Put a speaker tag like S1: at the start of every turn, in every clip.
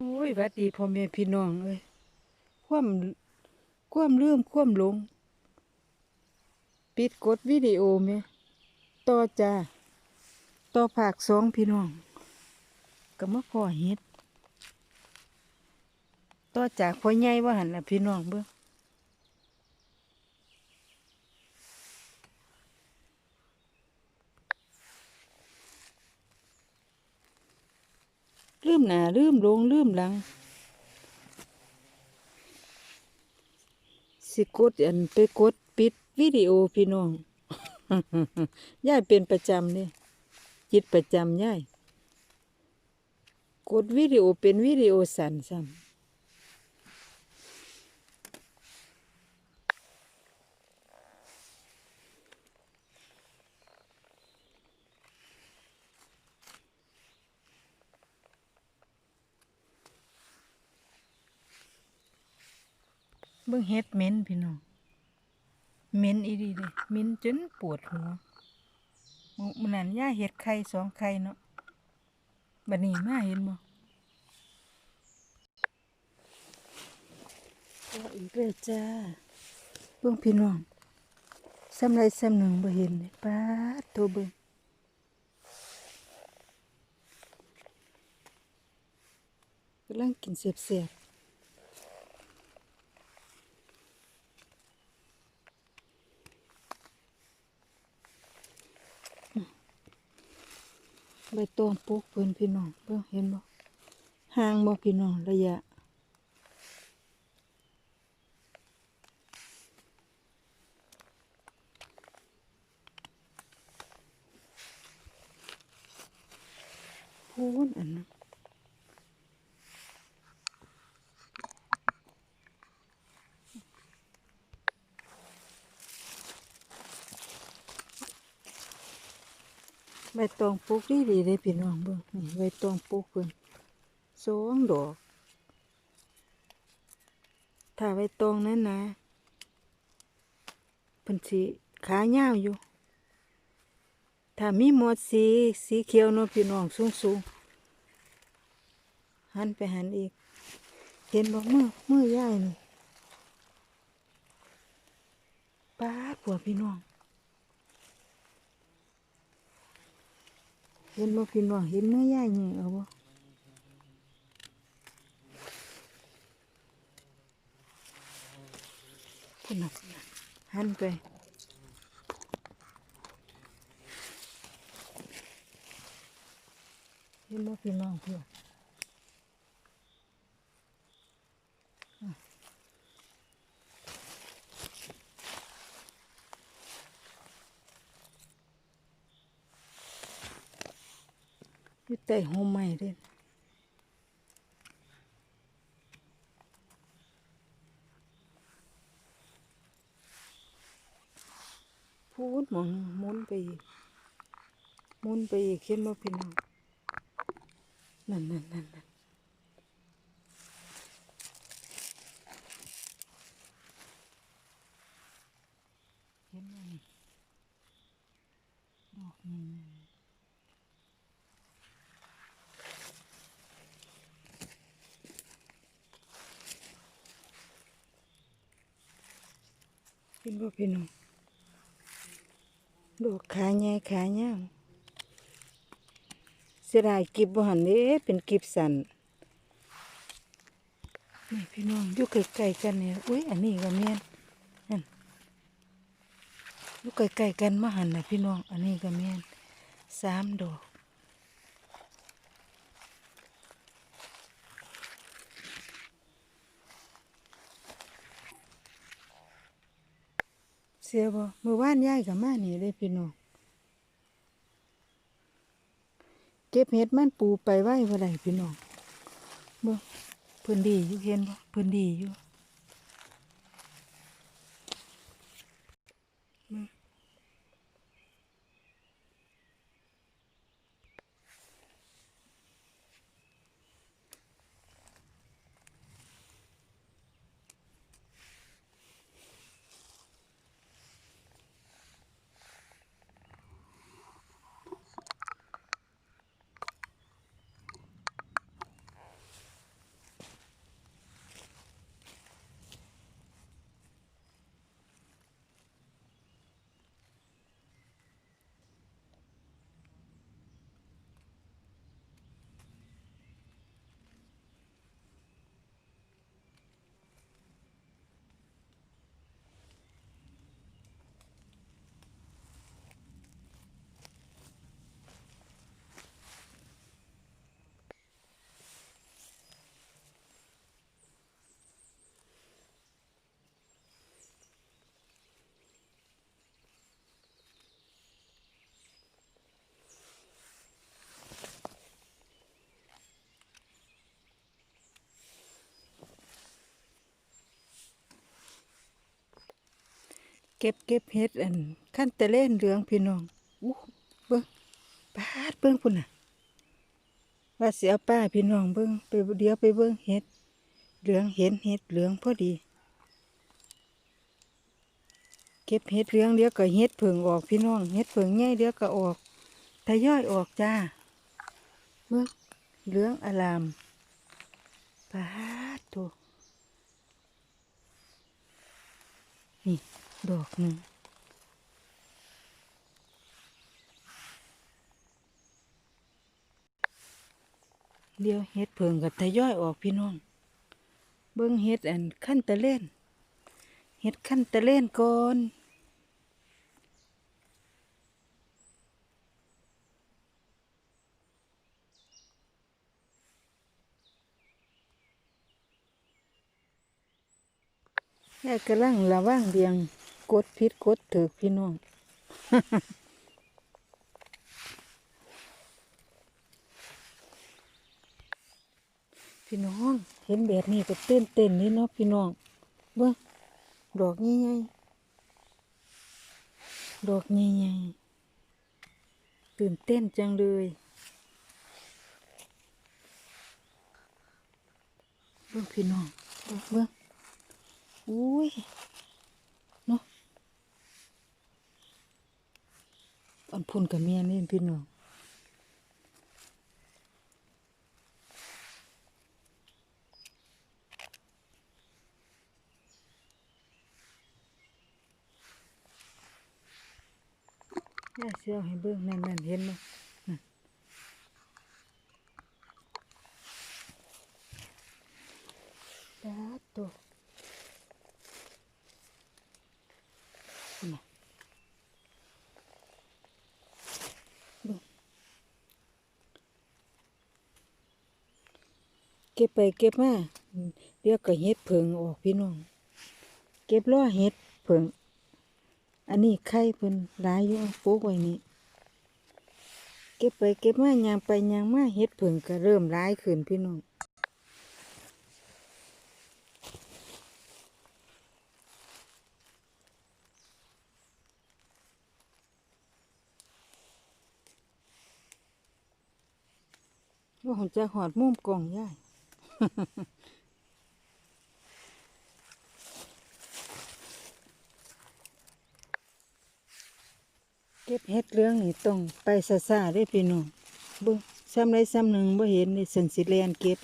S1: โอ้ยวัดดีพ่อแม่พี่น้องเอ้ยคว่ำความลืมความลง ปิดกดวิดีโอแม่ต่อจ้าต่อผากสองพี่น้องก็มาพ่อเฮ็ดต่อจากพ่อใหญ่ว่าหันล่ะพี่น้องเบิ่ง ลืมหนาลืมลงลืมหลัง สิกดอันไปกดปิดวิดีโอพี่น้องย่ายเป็นประจำเนี่ยจิตประจำย่ายกดวิดีโอเป็นวิดีโอสั่นซ้ำ เบิ่งเฮ็ดเหม็นพี่น้องเหม็นอีดีเลยเหม็นจนปวดหัวมื้อมันนั้นย่าเฮ็ดไข่สองไข่เนาะบัดนี้มาเห็นบ่ก็อีกแล้วจ้าเบิ่งพี่น้องซ้ำไรซ้ำหนึ่งบ่เห็นเลยป้าดโทเบิ่งกำลังกินเสียบๆ ใบตองปลูกเพื่อนพี่น้องเพื่อเห็นบ่ห่างบ่พี่น้องระยะ พูนอันนั้น ใบตองปลูกดีดีเลยพี่น้องเบิ่งนี่ใบตองปลูกเพิ่นสองดอกถ้าใบตองนั้นนะเพิ่นสิขายาวอยู่ ถ้ามีหมดสีสีเขียวเนาะพี่น้องสูงสูงหันไปหันอีก เห็นบอกมือมือย่ายนี่ป้าผัวพี่น้อง เห็นบ่พี่น้องเห็นมือย่ายนี่เอาบ่ขนน่ะพุ่นน่ะหันไปเห็นบ่พี่น้องเพื่อน อยู่ใต้หัวไม้เด้พูดหมองมุนไปอีกมุนไปอีกเห็นมาพี่น้องนั่นนั่นนั่นนั่นเห็นไหมนี่ดอกนี่ เห็นบ่พี่น้องดอกขาใหญ่ขาเงาวเสียดายกิบบ่หันเด้เป็นกิบสันนี่พี่น้องอยู่ใกล้ๆกันเนี่ยอุ้ยอันนี้ก็แม่นนั่นอยู่ใกล้ๆกันมาหันนะพี่น้อง อันนี้ก็แม่นสามดอก เสียบ่เมื่อวานยายกับมานี่เลยพี่น้องเก็บเห็ดมันปูไปไว้บ่ได้พี่น้องบ่เพิ่นดีอยู่เห็นบ่เพิ่นดีอยู่ เก็บเก็บเฮ็ดอันขั้นแตะเล่นเหลืองพี่น้องอู้เบิ่งปาดเบิ่งพุ่นน่ะ ว่าเสิเอาป้าพี่น้องเบิ่งไปเดี๋ยวไปเบิ่งเฮ็ดเหลืองเห็นเฮ็ดเหลืองพอดี เก็บเฮ็ดเหลืองเดี๋ยวก็เฮ็ดเผิงออกพี่น้องเฮ็ดเผิงใหญ่เดี๋ยวก็ออกทยอยออกจ้าเบิ่งเหลืองอลามปาดตนี่ ดอกหนึ่งเดี๋ยวเฮ็ดเผิงก็ทยอยออกพี่น้อง เบิ่งเฮ็ดอันขั้นตะเล่น เฮ็ดขั้นตะเล่นก่อนยายกำลังระว่างเรียง กดพิษกดถือพี่น้องพี่น้องเห็นแบบนี้ก็เต้นเต้นนี่เนาะพี่น้องเบิ่งดอกใหญ่ๆดอกใหญ่ๆตื่นเต้นจังเลยเบิ่งพี่น้องเบิ่งเบิ่งอุ้ยเนาะ อันพุ่นกับเมียนี่พี่น้องย่าเสียวให้เบิ่งนั่นนั่นเห็นไหมนั่นตาตัวน่ะเบิ่ง เก็บไปเก็บมาเดี๋ยวก็เฮ็ดเผิงออกพี่น้อง เก็บล้อเฮ็ดเผิง อันนี้ไข่เพิ่นหลายอยู่ปลูกไว้นี่เก็บไปเก็บมายางไปยางมาเฮ็ดเพิ่งก็เริ่มหลายขึ้นพี่น้องว่าผมจะหอดมุมกล่องย่าย เก็บเห็ดเหลืองนี่ต้องไปซาซาได้พี่น้องเบิ่งซ้ำไรซ้ำหนึ่งบ่เห็นในสันสิแลนเก็บ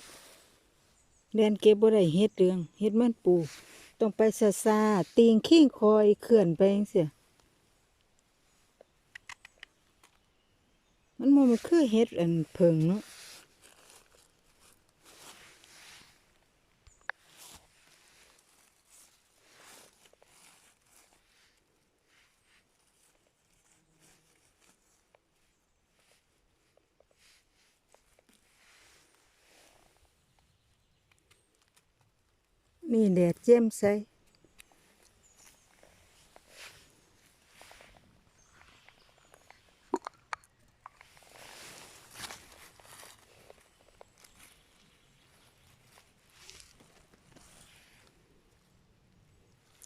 S1: แลนเก็บบ่ได้เห็ดเหลืองเห็ดมันปูต้องไปซาซาตีงขิ้งคอยเคลื่อนไปจังซี่มันบ่มันคือเห็ดอันเพิงเนาะ นี่แดดเจ้มใส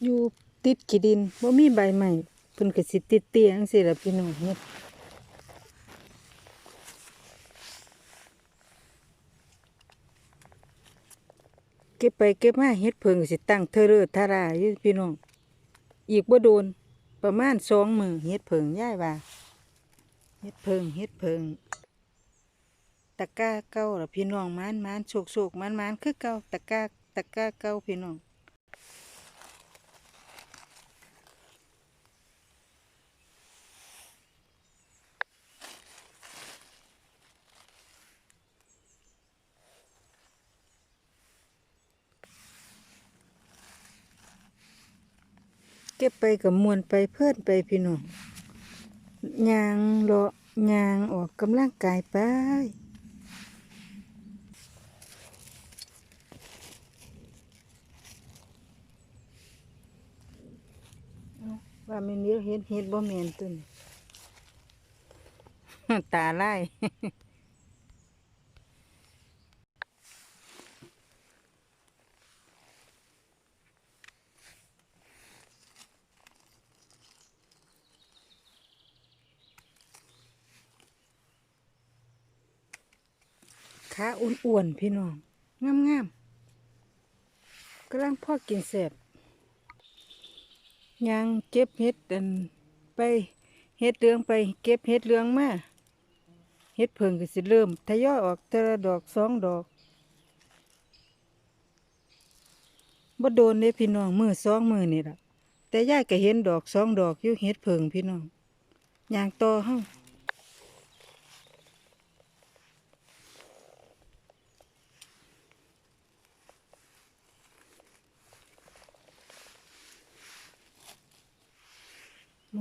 S1: อยู่ติดขี้ดินบ่มีใบใหม่เพิ่นก็สิติดเตี้ยจังซี่ล่ะพี่น้องเฮ็ด เก็บไปเก็บมาเฮ็ดเพิงสิตั้งเทอเรอทาราอยู่พี่น้อง อีกบ่โดน ประมาณสองมือเฮ็ดเพิงย่ายว่าเฮ็ดเพิงเฮ็ดเพิงตะก้าเก่าล่ะพี่น้องมานมานโชกโชกมานมานคือเก่าตะก้าตะก้าเก่าพี่น้อง เก็บไปกับมวนไปเพื่อนไปพี่น้องยางเลาะยางออกกำลังกายไปว่ามันเนี้ยเฮ็ดเฮ็ดบ่แมนตุนตาไล ขาอ้วนๆพี่น้องงามๆกำลังพ่อกินแสบยางเก็บเห็ดอันไปเห็ดเหลืองไปเก็บเห็ดเหลืองมาเห็ดเพิ่งก็สิเริ่มทยอยออกแต่ละดอกสองดอกบ่โดนเด้พี่น้องมือสองมือนี่ล่ะแต่ยายก็เห็นดอกสองดอกอยู่เห็ดเพิ่งพี่น้องยางต่อเฮา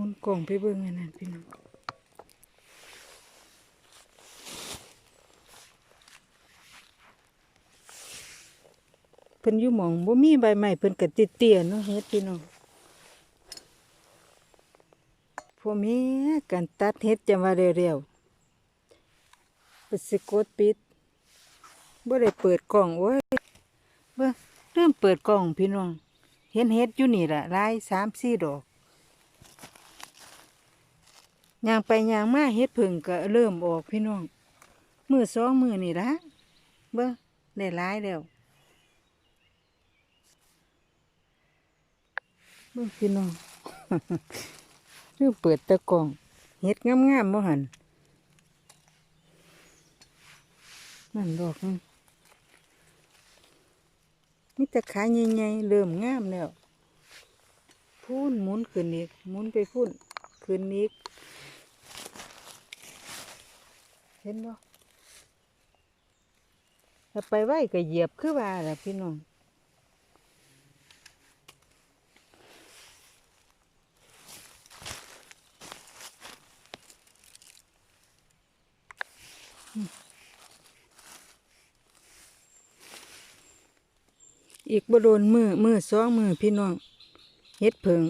S1: นกล่องไปเบิ่งอันนั้นพี่น้องเพิ่นอยู่หมองบ่มีใบไม้เพิ่นก็ติดเตี้ยเนาะเฮ็ดพี่น้องพวกมีการตัดเฮ็ดจะว่าเร็วๆปิดสิกดปิดบ่ได้เปิดกล่องโอ้ยเบิ่งเริ่มเปิดกล่องพี่น้องเห็นเฮ็ดอยู่นี่ล่ะลาย3-4ดอก ยางไปยางมาเฮ็ดผึ่งก็เริ่มออกพี่น้องมือสองมือนี่ละเบิ่ได้หลายแล้วเบิ่พี่น้องเริ่มเปิดตะกองเฮ็ดงามๆบ่หันนั่นดอกนึงมีแต่ขาใหญ่ๆเริ่มงามแล้วพูนหมุนขึ้นอีกหมุนไปพูนขึ้นอีก เห็นบ่ถ้าไปไหวก็เหยียบคือว่าล่ะพี่น้องอีกบโดนมือมือสองมือพี่น้องเฮ็ดเพิง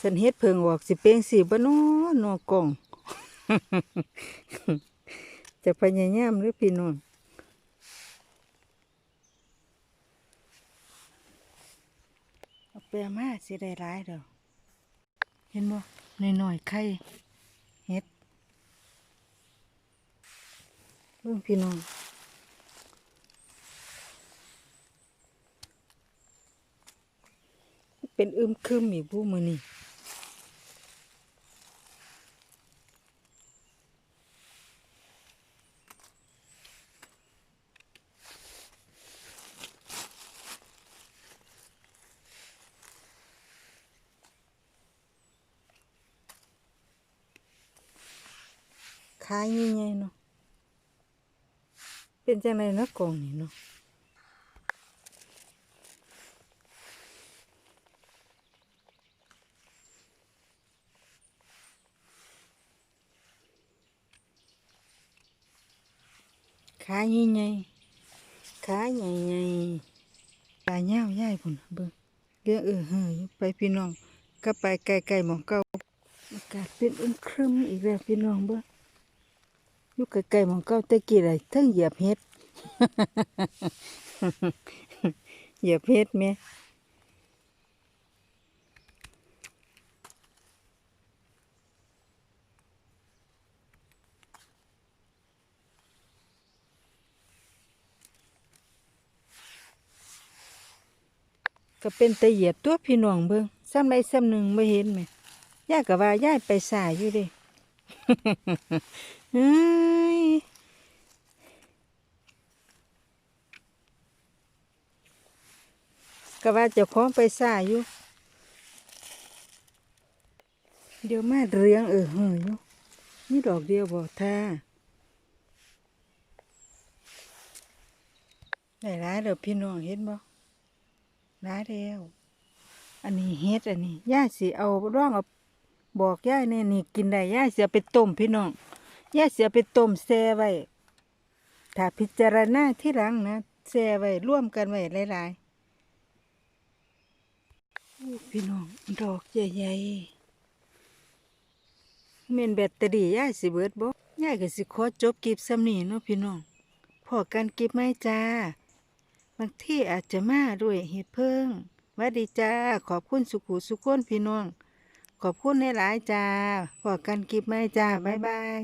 S1: สันเฮ็ดเพิงออกสิเป็นสิบ่น้อนอกอง จะพยายามหรือพี่น้องเอาไปเอามาสิได้ร้ายเดอเห็นบ่น้อยๆไข่เฮ็ดเบิ่งพี่น้องเป็นอึมครึมอีกผู้มือนี่ายยังไงเนาะเป็นจังไรเนาะกองนี่เนาะขาใหญ่ๆขาใหญ่ๆตาเหี่ยวใหญ่พุ่นเบิ่งเรื่องเออเฮยไปพี่น้องก็ไปไกลๆหมองเก่าอากาศเป็นอึมครึมอีกแล้วพี่น้องเบิ่ง อยู่ไกลๆมองเก่าต่กี้ไรทั้งเหยียบเฮ็ดเหยียบเฮ็ดแม่ก็เป็นตะเหยียบตัวพี่น้องเบิ่งซ้ำใดซ้ำหนึ่งไม่เห็นไหมย่าก็ว่าย่ายไปสายอยู่ด้ เฮ้ยก็ว่าจะคล้องไปสาอยู่ เดี๋ยวมาเรียงเออเฮ้ยอยู่นี่ดอกเดียวบอกท่าได้ร้ายเด้อพี่น้องเห็นบ่ร้ายแล้ว อันนี้เฮ็ดอันนี้ย่าสิเอาร่องเอาบอกย่ายแน่ยนี่กินได้ย่าสิเอาไปต้มพี่น้อง ย่าสิเอาไปต้มแช่ไว้ ถ้าพิจารณาที่หลังนะแช่ไว้ร่วมกันไว้หลายๆพี่น้อง ดอกใหญ่ๆเมนแบตเตอรี่ย่าสิเบิดบ่ย่าก็สิขอจบคลิปซ้ำนี้เนาะพี่น้องพอกันคลิปไหมจ้า บางที่อาจจะมาด้วยเหตุเพิ่งวัดดีจ้า ขอบคุณสุขุสุขคนพี่น้อง ขอบคุณในหลายจ้าพอกันคลิปไหมจ้า บ๊ายบาย